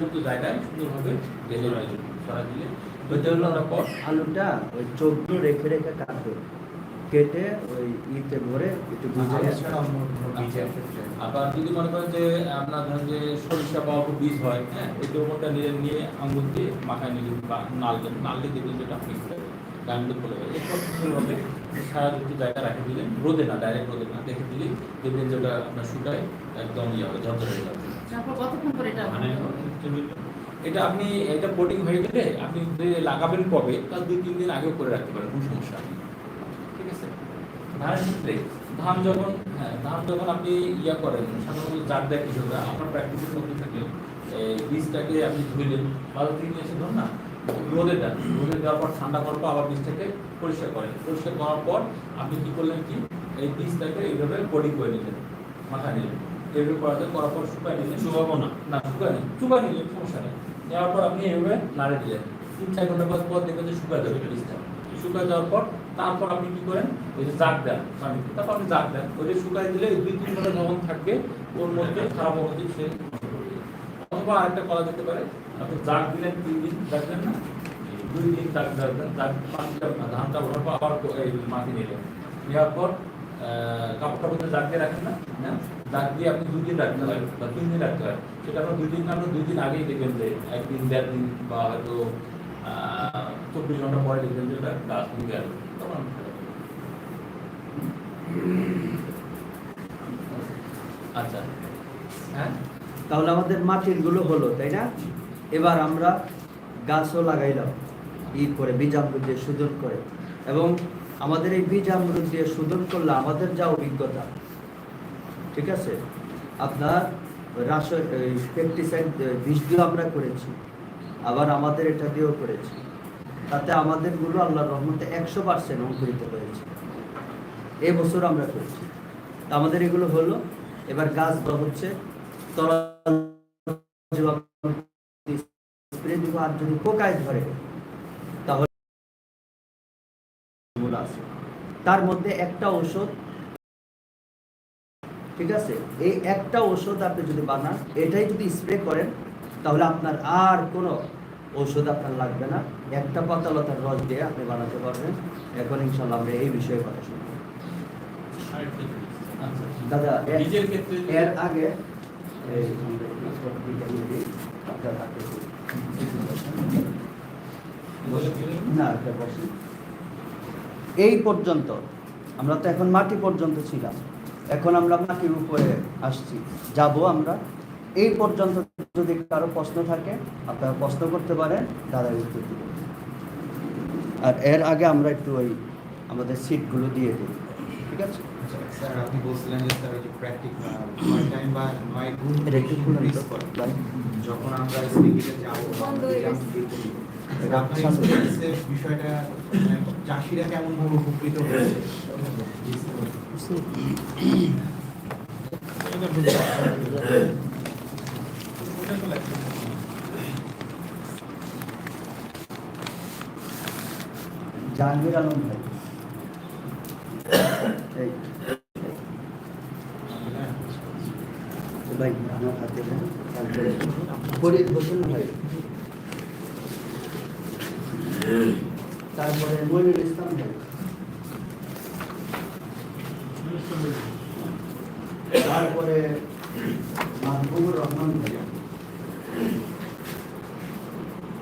কিন্তু জায়গায় সুন্দরভাবে ঢেলে দিলে ছড়া দিলে। ওইটা হলো তেলটা পর আলুটা ওই চোখগুলো রেখে রেখে কাটবে। কেটে ওই ইতে ভরে একটু ভিজিয়ে আবার যদি মনে করেন যে আপনার ধরেন যে সরিষা বা অল্প বীজ হয় হ্যাঁ দ্রবণটা নিয়ে দিয়ে মাথায় বা নাললে যেটা আপনি গাঙ্গুল বলে এরপর সুন্দরভাবে সারা দুটি জায়গা রেখে দিলেন। রোদে না ডাইরেক্ট রোদে না দেখে দিলে দেখবেন যে ওটা আপনার শুকায় একদম ইয়ে হবে ঝরঝর হয়ে যাবে। কতক্ষণ করে এটা মানে এটা আপনি এটা কোটিং হয়ে গেলে আপনি লাগাবেন কবে তার দুই তিন দিন আগেও করে রাখতে পারেন কোনো সমস্যা নেই। ঠিক আছে? ধানের ক্ষেত্রে ধান যখন হ্যাঁ ধান যখন আপনি ইয়া করেন সাধারণত দেয় কৃষকরা আপনার প্র্যাকটিসের মধ্যে বীজটাকে আপনি ধুইলেন বাজার থেকে নিয়ে এসে ধরুন না রোদে দেন রোদে দেওয়ার পর ঠান্ডা করার পর আবার বীজটাকে পরিষ্কার করেন। পরিষ্কার করার পর আপনি কি করলেন কি এই বীজটাকে এইভাবে কোডিং করে নিলেন মাথা নিলেন। এইভাবে করাতে করার পর শুকায় নিলেন শুকাবো না। না, শুকায় নেই শুকায় নিলেন সমস্যা নেই। নেওয়ার পর আপনি এইভাবে নাড়ে দিলেন। তিন, চার ঘণ্টা পর পর দেখবেন যে শুকায় যাবে বীজটা শুকায় যাওয়ার পর তারপর আপনি কি করেন? ওই যে জাগ দেন পানিতে তারপর আপনি জাগ দেন। ওই যে শুকায় দিলে দুই, তিন ঘণ্টা যখন থাকবে, ওর মধ্যে খারাপ অবস্থিত সে করে। অথবা আরেকটা করা যেতে পারে। আপনি জাগ দিলেন, তিন দিন জাগ না? দুই দিন জাগ দেন জাগ পানিটা ধানটা ভরার পর আবার মাটি নিলেন। নেওয়ার পর কাপড়টা জাগ দিয়ে রাখেন না হ্যাঁ? জাগ দিয়ে আপনি দুই দিন রাখতে বা তিন দিন রাখতে সেটা দুই দিন দুই দিন আগেই দেখবেন যে একদিন দেড় দিন বা হয়তো চব্বিশ ঘণ্টা পরে দেখবেন যে ওটা গেল। তখন। আচ্ছা। হ্যাঁ? তাহলে আমাদের মাটিরগুলো হলো, তাই না? এবার আমরা গাছও লাগাইলাম, ই করে বীজামৃত দিয়ে করে। এবং আমাদের এই বীজামৃত দিয়ে শোধন করলে আমাদের যা অভিজ্ঞতা। ঠিক আছে? আপনার রাস পেস্টিসাইড বিষ দিয়েও আমরা করেছি। আবার আমাদের এটা দিয়েও করেছি। তাতে আমাদেরগুলো আল্লাহর রহমতে একশো পার্সেন্ট অঙ্কুরিত হয়েছে। এবছর আমরা করেছি। আমাদের এগুলো হলো, এবার গাছ বা হচ্ছে যদি পোকায় ধরে এগুলো আছে। তার মধ্যে একটা ঔষধ ঠিক আছে? এই একটা ঔষধ আপনি যদি বানান এটাই যদি স্প্রে করেন তাহলে আপনার আর কোনো ঔষধ আপনার লাগবে না। একটা পাতালতার রস দিয়ে আপনি বানাতে পারবেন। এখন ইনশাল্লাহ আমরা এই বিষয়ে কথা শুনব। দাদা এর- আগে না। এই পর্যন্ত, আমরা তো এখন মাটি পর্যন্ত ছিলাম। এখন আমরা মাটির উপরে আসছি, যাব আমরা। এই পর্যন্ত যদি কারও প্রশ্ন থাকে, আপনারা প্রশ্ন করতে পারেন দাদা উত্তর দিব। আর এর আগে আমরা একটু ওই আমাদের সিটগুলো দিয়ে দিই। ঠিক আছে স্যার আপনি বলছিলেন যে স্যার ওই যে প্র্যাকটিস নয় টাইম বা নয় গুণ এটা একটু খুলে মিস নিতো। করে। যখন আমরা স্পিকিংয়ে যাব বিষয়টা মানে চাষিরা কেমন ভাবে উপকৃত হয়েছে? জাহাঙ্গীর আলম ভাই। তারপরে ফরিদ মনির ইসলাম ভাই তারপরে মাহবুবুর রহমান ভাই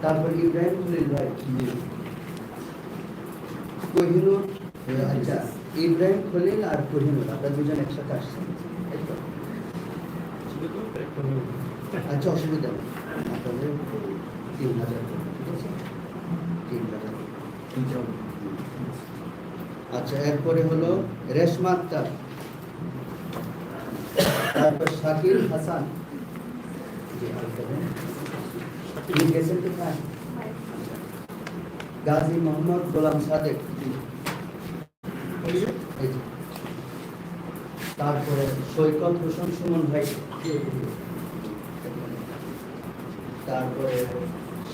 তারপরে ইব্রাহিম খলিল ভাই কোহিনুর আচ্ছা ইব্রাহিম খলিল আর কোহিনুর আপনার দুজন একসাথে আসছেন। আচ্ছা অসুবিধা নেই। আপনাদের তিন হাজার ঠিক আছে? তিন হাজার। আচ্ছা এরপরে হলো রেশমা আক্তার। তারপর শাকিল হাসান। গাজী মোহাম্মদ গোলাম সাদেক। তারপরে সৈকত হোসেন সুমন ভাই তারপরে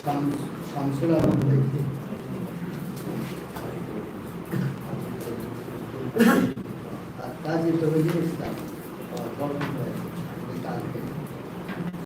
শাম- শামসুল আলম ভাই আর কাজী তহিদুল ইসলাম।